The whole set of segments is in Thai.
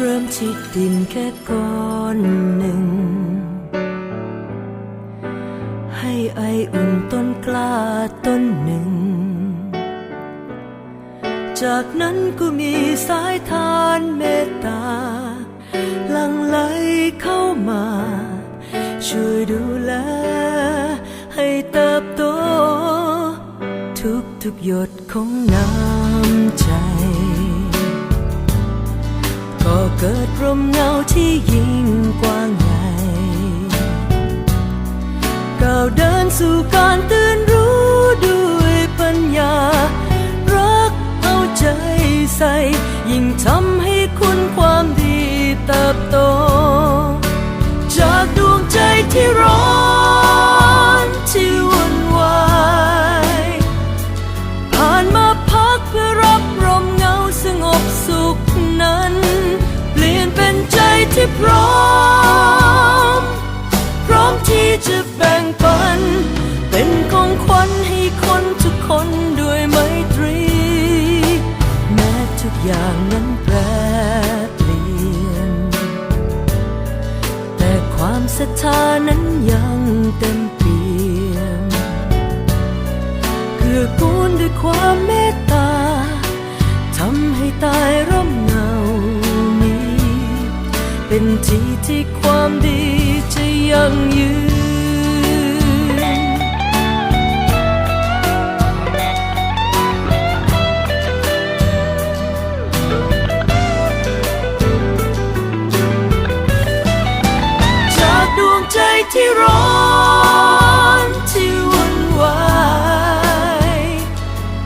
ริ่มที่ดินแค่ก้อนหนึ่ง ให้ไออุ่นต้นกล้าต้นหนึ่ง จากนั้นก็มีสายทานเมตตาลังไหลเข้ามา ช่วยดูแล ให้เติบโต ทุกทุกหยดของน้ำ ก็เกิดร่มเงาที่ยิ่งกว้างใหญ่ก้าวเดินสู่การตื่นรู้ด้วยปัญญา รักเอาใจใส่ ยิ่งทำให้คุณความดีเติบโต จากดวงใจที่ร้อน จะแบ่งปัน เป็นของขวัญให้คนทุกคนด้วยไมตรี แม้ทุกอย่างนั้นแปรเปลี่ยน แต่ความศรัทธานั้นยัง ที่ร้อนที่วุ่นวาย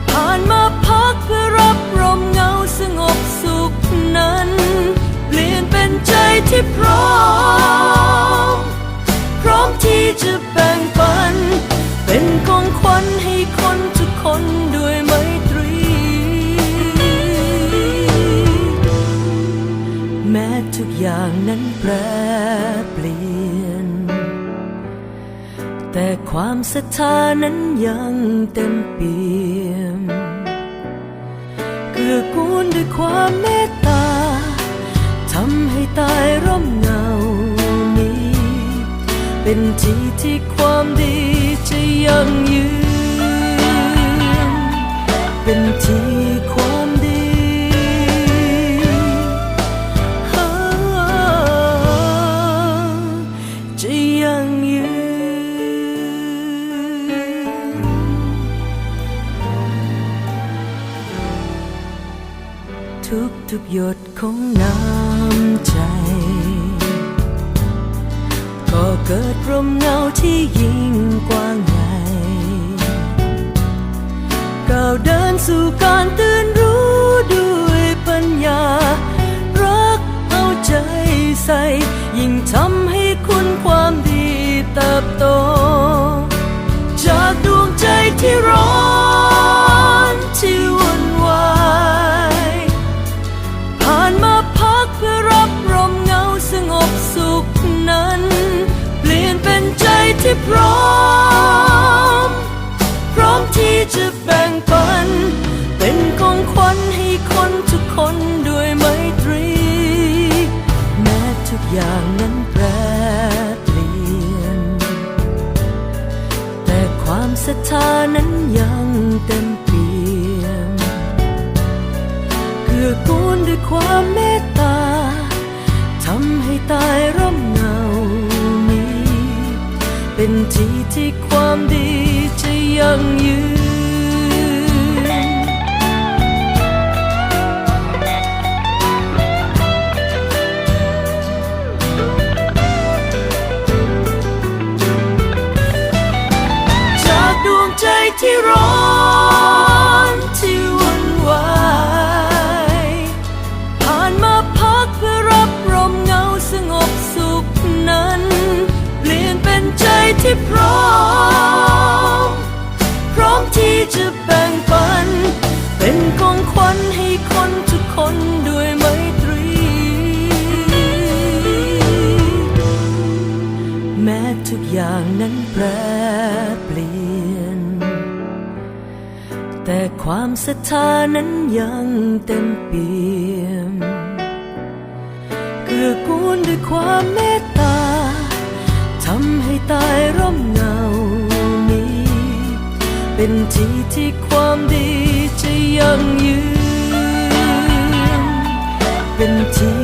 ผ่านมาพักเพื่อรับลมเงาสงบสุขนั้น เปลี่ยนเป็นใจที่พร้อม แต่ความศรัทธานั้นยังเต็มเปี่ยมเกื้อกูลด้วยความเมตตาทำให้ตายร่มเงานี้ เป็นที่ที่ความดีจะยังยืน ทุกทุกหยดของน้ำใจ ก็เกิดร่มเงาที่ยิ่งกว้างใหญ่ก้าวเดินสู่การตื่นรู้ด้วยปัญญา รักเอาใจใส่ ยิ่งทำให้คุณความดีเติบโต จากดวงใจที่ร้อน ศรัทธานั้นยังเต็มเปี่ยมเกื้อกูลด้วยความเมตตาทำให้ตายร่มเงานี้เป็นที่ที่ความดีจะยังยืน ที่ร้อน แต่ความศรัทธานั้นยังเต็มเปี่ยมเกื้อกูลด้วยความเมตตาทำให้ตายร่มเงานี้ เป็นที่ที่ความดีจะยังยืนเป็นที่